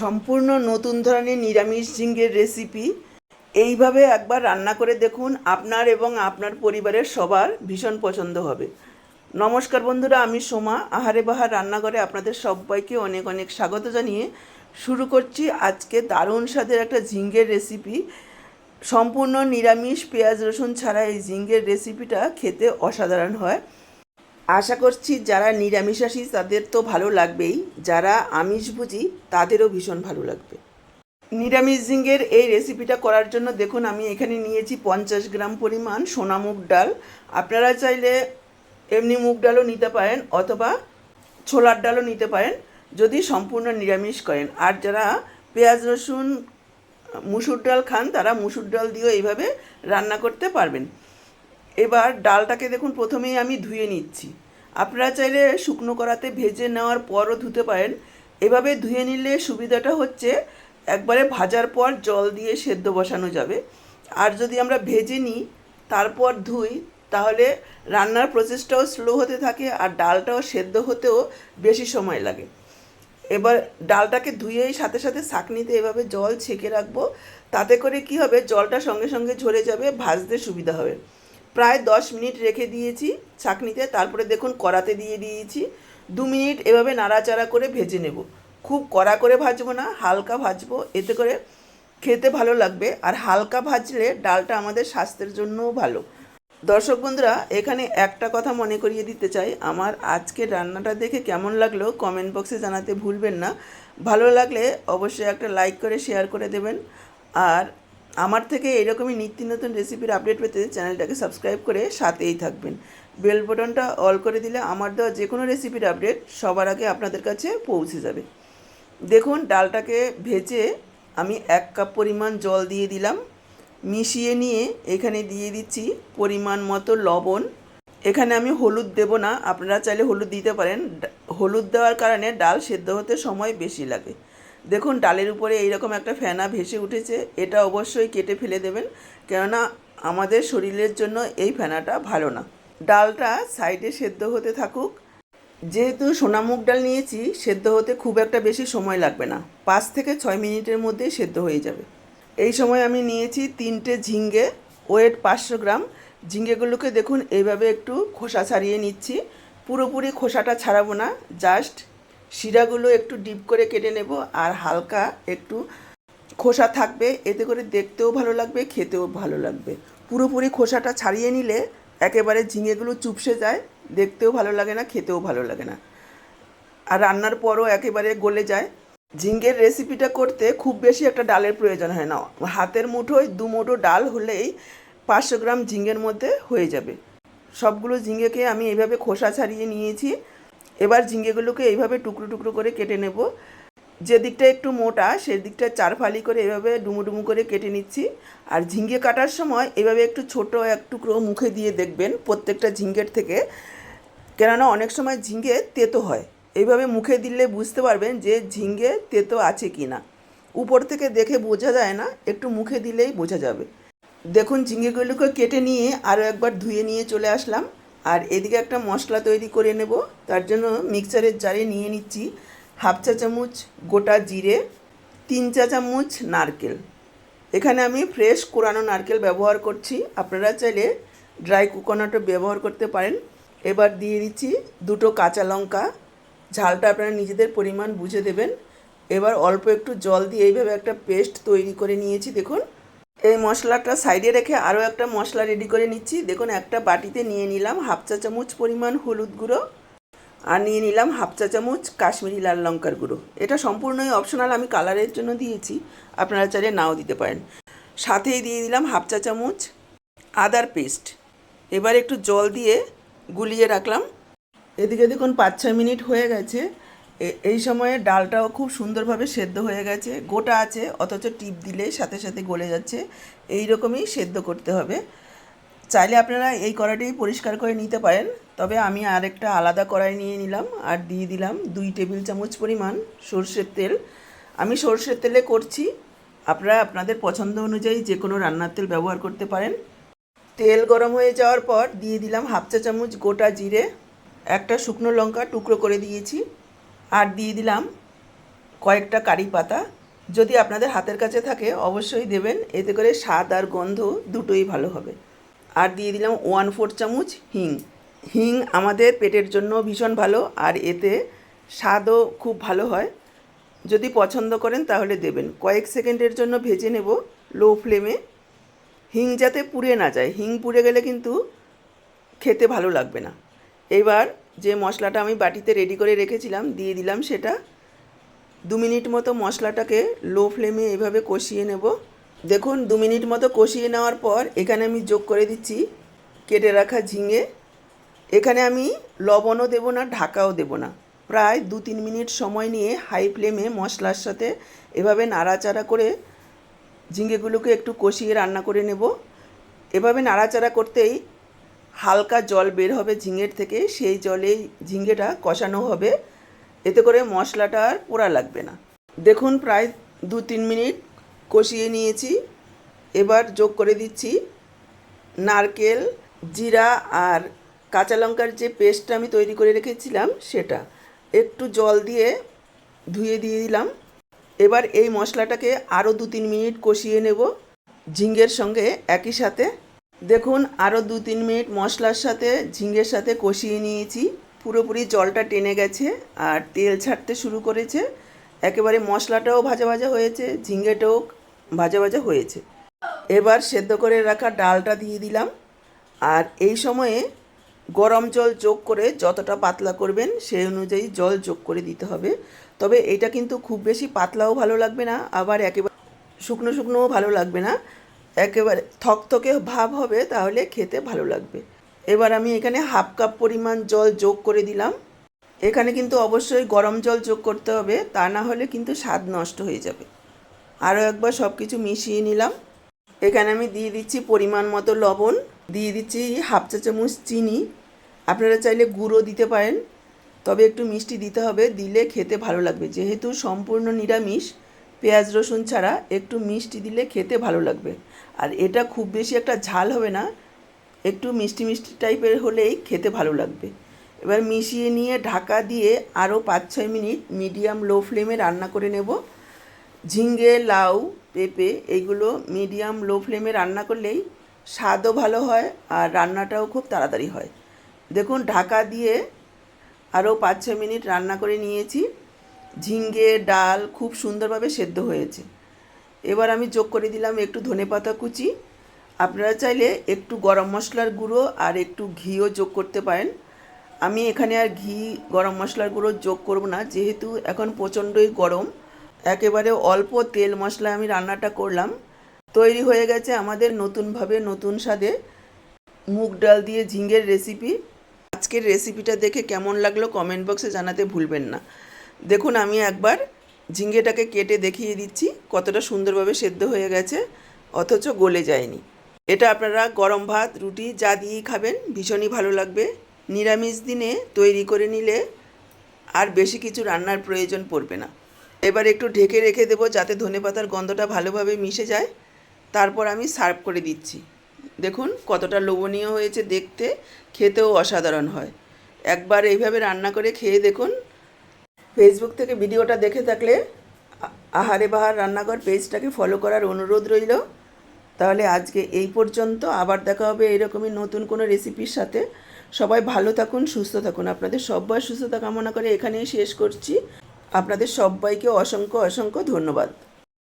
সম্পূর্ণ নতুন ধরনের নিরামিষ ঝিঙ্গের রেসিপি এইভাবে একবার রান্না করে দেখুন, আপনার এবং আপনার পরিবারের সবার ভীষণ পছন্দ হবে। নমস্কার বন্ধুরা, আমি সোমা। আহারে বাহার রান্নাঘরে আপনাদের সবাইকে অনেক অনেক স্বাগত জানিয়ে শুরু করছি আজকে দারুণ স্বাদের একটা ঝিঙ্গের রেসিপি সম্পূর্ণ নিরামিষ পেঁয়াজ, রসুন ছাড়া এই ঝিঙ্গের রেসিপিটা খেতে অসাধারণ হয়। আশা করছি যারা নিরামিষাশী তাদের তো ভালো লাগবেই। যারা আমিষভুজি তাদেরও ভীষণ ভালো লাগবে। নিরামিষ ঝিঙ্গের এই রেসিপিটা করার জন্য দেখুন, আমি এখানে নিয়েছি পঞ্চাশ গ্রাম পরিমাণ সোনা মুগ ডাল। আপনারা চাইলে এমনি মুগ ডালও নিতে পারেন অথবা ছোলার ডালও নিতে পারেন, যদি সম্পূর্ণ নিরামিষ করেন। আর যারা পেঁয়াজ, রসুন মুসুর ডাল খান, তারা মুসুর ডাল দিয়েও এইভাবে রান্না করতে পারবেন। এবার ডালটাকে দেখুন, প্রথমেই আমি ধুয়ে নিচ্ছি। আপনারা চাইলে শুকনো করাতে ভেজে নেওয়ার পরও ধুতে পারেন। এভাবে ধুয়ে নিলে সুবিধাটা হচ্ছে, একবারে ভাজার পর জল দিয়ে সেদ্ধ বসানো যাবে। আর যদি আমরা ভেজে নিই, তারপর ধুই, তাহলে রান্নার প্রসেসটাও স্লো হতে থাকে আর ডালটাও সেদ্ধ হতেও বেশি সময় লাগে। এবার ডালটাকে ধুয়েই সাথে সাথে ছাঁকনিতে এভাবে জল ছেঁকে রাখব। তাতে করে কি হবে, জলটা সঙ্গে সঙ্গে ঝরে যাবে, ভাজতে সুবিধা হবে। প্রায় দশ মিনিট রেখে দিয়েছি ছাঁকনিতে, তারপরে দেখুন কড়াতে দিয়ে দিয়েছি। দু মিনিট এভাবে নাড়াচাড়া করে ভেজে নেব। খুব কড়া করে ভাজবো না, হালকা ভাজবো, এতে করে খেতে ভালো লাগবে। আর হালকা ভাজলে ডালটা আমাদের স্বাস্থ্যের জন্যও ভালো। দর্শক বন্ধুরা, এখানে একটা কথা মনে করিয়ে দিতে চাই। আমার আজকের রান্নাটা দেখে কেমন লাগল কমেন্ট বক্সে জানাতে ভুলবেন না। ভালো লাগলে অবশ্যই একটা লাইক করে, শেয়ার করে দেবেন। আর আমার থেকে এরকমই নিত্য নতুন রেসিপির আপডেট পেতে চ্যানেলটাকে সাবস্ক্রাইব করে সাথেই থাকবেন। বেল বটনটা অল করে দিলে আমার দেওয়া যে কোনো রেসিপির আপডেট সবার আগে আপনাদের কাছে পৌঁছে যাবে। দেখুন, ডালটাকে ভেজে আমি এক কাপ পরিমাণ জল দিয়ে দিলাম। মিশিয়ে নিয়ে এখানে দিয়ে দিচ্ছি পরিমাণ মতো লবণ। এখানে আমি হলুদ দেব না, আপনারা চাইলে হলুদ দিতে পারেন। হলুদ দেওয়ার কারণে ডাল সেদ্ধ হতে সময় বেশি লাগে। দেখুন, ডালের উপরে এইরকম একটা ফেনা ভেসে উঠেছে, এটা অবশ্যই কেটে ফেলে দেবেন, কেননা আমাদের শরীরের জন্য এই ফেনাটা ভালো না। ডালটা সাইডে সেদ্ধ হতে থাকুক। যেহেতু সোনা মুগ ডাল নিয়েছি, সেদ্ধ হতে খুব একটা বেশি সময় লাগবে না। পাঁচ থেকে ছয় মিনিটের মধ্যে সেদ্ধ হয়ে যাবে। এই সময় আমি নিয়েছি তিনটে ঝিঙ্গে ওয়েট পাঁচশো গ্রাম। ঝিঙ্গেগুলোকে দেখুন, এইভাবে একটু খোসা ছাড়িয়ে নিচ্ছি। পুরোপুরি খোসাটা ছাড়াবো না, জাস্ট শিরাগুলো একটু ডিপ করে কেটে নেব আর হালকা একটু খোসা থাকবে, এতে করে দেখতেও ভালো লাগবে, খেতেও ভালো লাগবে। পুরোপুরি খোসাটা ছাড়িয়ে নিলে একেবারে ঝিঙেগুলো চুপসে যায়, দেখতেও ভালো লাগে না, খেতেও ভালো লাগে না। আর রান্নার পরও একেবারে গলে যায়। ঝিঙ্গের রেসিপিটা করতে খুব বেশি একটা ডালের প্রয়োজন হয় না। হাতের মুঠোয় দু মুঠো ডাল হলেই পাঁচশো গ্রাম ঝিঙ্গের মধ্যে হয়ে যাবে। সবগুলো ঝিঙ্গেকে আমি এভাবে খোসা ছাড়িয়ে নিয়েছি। এবার ঝিঙ্গেগুলোকে এইভাবে টুকরো টুকরো করে কেটে নেব। যে দিকটা একটু মোটা সেই দিকটা চার ফালি করে এভাবে ডুমু ডুমু করে কেটে নিচ্ছি। আর ঝিঙ্গে কাটার সময় এভাবে একটু ছোট এক টুকরো মুখে দিয়ে দেখবেন প্রত্যেকটা ঝিঙ্গের থেকে। কেননা অনেক সময় ঝিঙ্গে তেতো হয়। এইভাবে মুখে দিলে বুঝতে পারবেন যে ঝিঙ্গে তেতো আছে কি না উপর থেকে দেখে বোঝা যায় না, একটু মুখে দিলেই বোঝা যাবে। দেখুন ঝিঙ্গেগুলোকে কেটে নিয়ে আরও একবার ধুয়ে নিয়ে চলে আসলাম। আর এদিকে একটা মশলা তৈরি করে নেব। তার জন্য মিক্সারের জারে নিয়ে নিচ্ছি হাফ চা চামচ গোটা জিরে, তিন চা চামচ নারকেল। এখানে আমি ফ্রেশ কোরানো নারকেল ব্যবহার করছি। আপনারা চাইলে ড্রাই কোকোনাটও ব্যবহার করতে পারেন। এবার দিয়ে দিচ্ছি দুটো কাঁচা লঙ্কা। ঝালটা আপনারা নিজেদের পরিমাণ বুঝে দেবেন। এবার অল্প একটু জল দিয়ে এইভাবে একটা পেস্ট তৈরি করে নিয়েছি, দেখুন। এই মশলাটা সাইডে রেখে আরও একটা মশলা রেডি করে নিচ্ছি। দেখুন, একটা বাটিতে নিয়ে নিলাম হাফ চা চামচ পরিমাণ হলুদ গুঁড়ো আর নিয়ে নিলাম হাফ চা চামচ কাশ্মীরি লাল লঙ্কার গুঁড়ো। এটা সম্পূর্ণই অপশনাল আমি কালারের জন্য দিয়েছি। আপনারা চাইলে নাও দিতে পারেন। সাথেই দিয়ে দিলাম হাফ চা চামচ আদার পেস্ট। এবার একটু জল দিয়ে গুলিয়ে রাখলাম। এদিকে দেখুন, পাঁচ ছয় মিনিট হয়ে গেছে। এই সময়ে ডালটাও খুব সুন্দরভাবে সেদ্ধ হয়ে গেছে। গোটা আছে, অথচ টিপ দিলে সাথে সাথে গলে যাচ্ছে। এই রকমই সেদ্ধ করতে হবে। চাইলে আপনারা এই কড়াইটাই পরিষ্কার করে নিতে পারেন। তবে আমি আরেকটা আলাদা কড়াই নিয়ে নিলাম আর দিয়ে দিলাম দুই টেবিল চামচ পরিমাণ সর্ষের তেল। আমি সর্ষের তেলে করছি। আপনারা আপনাদের পছন্দ অনুযায়ী যে কোনো রান্নার তেল ব্যবহার করতে পারেন। তেল গরম হয়ে যাওয়ার পর দিয়ে দিলাম হাফ চা চামচ গোটা জিরে, একটা শুকনো লঙ্কা টুকরো করে দিয়েছি। আর দিয়ে দিলাম কয়েকটা কারি পাতা। যদি আপনাদের হাতের কাছে থাকে, অবশ্যই দেবেন। এতে করে স্বাদ আর গন্ধ দুটোই ভালো হবে। আর দিয়ে দিলাম ওয়ান ফোর চামচ হিং। হিং আমাদের পেটের জন্য ভীষণ ভালো, আর এতে স্বাদও খুব ভালো হয়। যদি পছন্দ করেন তাহলে দেবেন। কয়েক সেকেন্ডের জন্য ভেজে নেব লো ফ্লেমে। হিং যাতে পুড়ে না যায়। হিং পুড়ে গেলে কিন্তু খেতে ভালো লাগবে না। এবার যে মশলাটা আমি বাটিতে রেডি করে রেখেছিলাম, দিয়ে দিলাম সেটা। দু মিনিট মতো মশলাটাকে লো ফ্লেমে এভাবে কষিয়ে নেব। দেখুন, দু মিনিট মতো কষিয়ে নেওয়ার পর এখানে আমি যোগ করে দিচ্ছি কেটে রাখা ঝিঙে। এখানে আমি লবণও দেবো না, ঢাকাও দেবো না। প্রায় দু তিন মিনিট সময় নিয়ে হাই ফ্লেমে মশলার সাথে এভাবে নাড়াচাড়া করে ঝিঙেগুলোকে একটু কষিয়ে রান্না করে নেব। এভাবে নাড়াচাড়া করতেই হালকা জল বের হবে ঝিঙের থেকে, সেই জলেই ঝিঙেটা কষানো হবে। এতে করে মশলাটা আর পোড়া লাগবে না। দেখুন, প্রায় দু তিন মিনিট কষিয়ে নিয়েছি। এবার যোগ করে দিচ্ছি নারকেল, জিরা আর কাঁচা লঙ্কার যে পেস্টটা আমি তৈরি করে রেখেছিলাম সেটা। একটু জল দিয়ে ধুয়ে দিয়ে দিলাম। এবার এই মশলাটাকে আরও দু তিন মিনিট কষিয়ে নেব। ঝিঙ্গের সঙ্গে একই সাথে দেখুন আরও দু তিন মিনিট মশলার সাথে ঝিঙ্গের সাথে কষিয়ে নিয়েছি। পুরোপুরি জলটা টেনে গেছে আর তেল ছাড়তে শুরু করেছে। একেবারে মশলাটাও ভাজা ভাজা হয়েছে ঝিঙ্গেটাও ভাজা ভাজা হয়েছে। এবার সেদ্ধ করে রাখা ডালটা দিয়ে দিলাম। আর এই সময়ে গরম জল যোগ করে যতটা পাতলা করবেন, সেই অনুযায়ী জল যোগ করে দিতে হবে। তবে এটা কিন্তু খুব বেশি পাতলাও ভালো লাগবে না, আবার একেবারে শুকনো শুকনোও ভালো লাগবে না। একেবারে থকথকে ভাব হবে তাহলে খেতে ভালো লাগবে। এবার আমি এখানে হাফ কাপ পরিমাণ জল যোগ করে দিলাম। এখানে কিন্তু অবশ্যই গরম জল যোগ করতে হবে, তা না হলে কিন্তু স্বাদ নষ্ট হয়ে যাবে। আরও একবার সব কিছু মিশিয়ে নিলাম। এখানে আমি দিয়ে দিচ্ছি পরিমাণ মতো লবণ, দিয়ে দিচ্ছি হাফ চা চামচ চিনি। আপনারা চাইলে গুঁড়ো দিতে পারেন, তবে একটু মিষ্টি দিতে হবে, দিলে খেতে ভালো লাগবে। যেহেতু সম্পূর্ণ নিরামিষ, পেঁয়াজ রসুন ছাড়া একটু মিষ্টি দিলে খেতে ভালো লাগবে। আর এটা খুব বেশি একটা ঝাল হবে না, একটু মিষ্টি মিষ্টি টাইপের হলেই খেতে ভালো লাগবে। এবার মিশিয়ে নিয়ে ঢাকা দিয়ে আরও পাঁচ ছয় মিনিট মিডিয়াম লো ফ্লেমে রান্না করে নেব। ঝিঙ্গে লাউ, পেঁপে এইগুলো মিডিয়াম লো ফ্লেমে রান্না করলেই স্বাদও ভালো হয় আর রান্নাটাও খুব তাড়াতাড়ি হয়। দেখুন, ঢাকা দিয়ে আরও পাঁচ ছ মিনিট রান্না করে নিয়েছি। ঝিঙ্গে ডাল খুব সুন্দরভাবে সেদ্ধ হয়েছে। এবার আমি যোগ করে দিলাম একটু ধনেপাতা কুচি। আপনারা চাইলে একটু গরম মশলার গুঁড়ো আর একটু ঘিও যোগ করতে পারেন। আমি এখানে আর ঘি, গরম মশলার গুঁড়ো যোগ করব না, যেহেতু এখন প্রচণ্ডই গরম। একেবারে অল্প তেল মশলা আমি রান্নাটা করলাম। তৈরি হয়ে গেছে আমাদের নতুনভাবে নতুন স্বাদে মুগ ডাল দিয়ে ঝিঙ্গের রেসিপি। আজকের রেসিপিটা দেখে কেমন লাগল কমেন্ট বক্সে জানাতে ভুলবেন না। দেখুন, আমি একবার ঝিঙ্গেটাকে কেটে দেখিয়ে দিচ্ছি, কতটা সুন্দরভাবে সেদ্ধ হয়ে গেছে, অথচ গলে যায়নি। এটা আপনারা গরম ভাত, রুটি, যা দিয়েই খাবেন, ভীষণই ভালো লাগবে। নিরামিষ দিনে তৈরি করে নিলে আর বেশি কিছু রান্নার প্রয়োজন পড়বে না। এবার একটু ঢেকে রেখে দেবো যাতে ধনেপাতার গন্ধটা ভালোভাবে মিশে যায়। তারপর আমি সার্ভ করে দিচ্ছি। দেখুন, কতটা লোভনীয় হয়েছে দেখতে, খেতেও অসাধারণ হয়। একবার এইভাবে রান্না করে খেয়ে দেখুন ফেসবুক থেকে ভিডিওটা দেখে থাকলে আহারে বাহার রান্নাঘর পেজটাকে ফলো করার অনুরোধ রইল। তাহলে আজকে এই পর্যন্ত, আবার দেখা হবে এরকমই নতুন কোনো রেসিপির সাথে। সবাই ভালো থাকুন, সুস্থ থাকুন। আপনাদের সবাই সুস্থতা কামনা করে এখানেই শেষ করছি। আপনাদের সবাইকে অসংখ্য অসংখ্য ধন্যবাদ।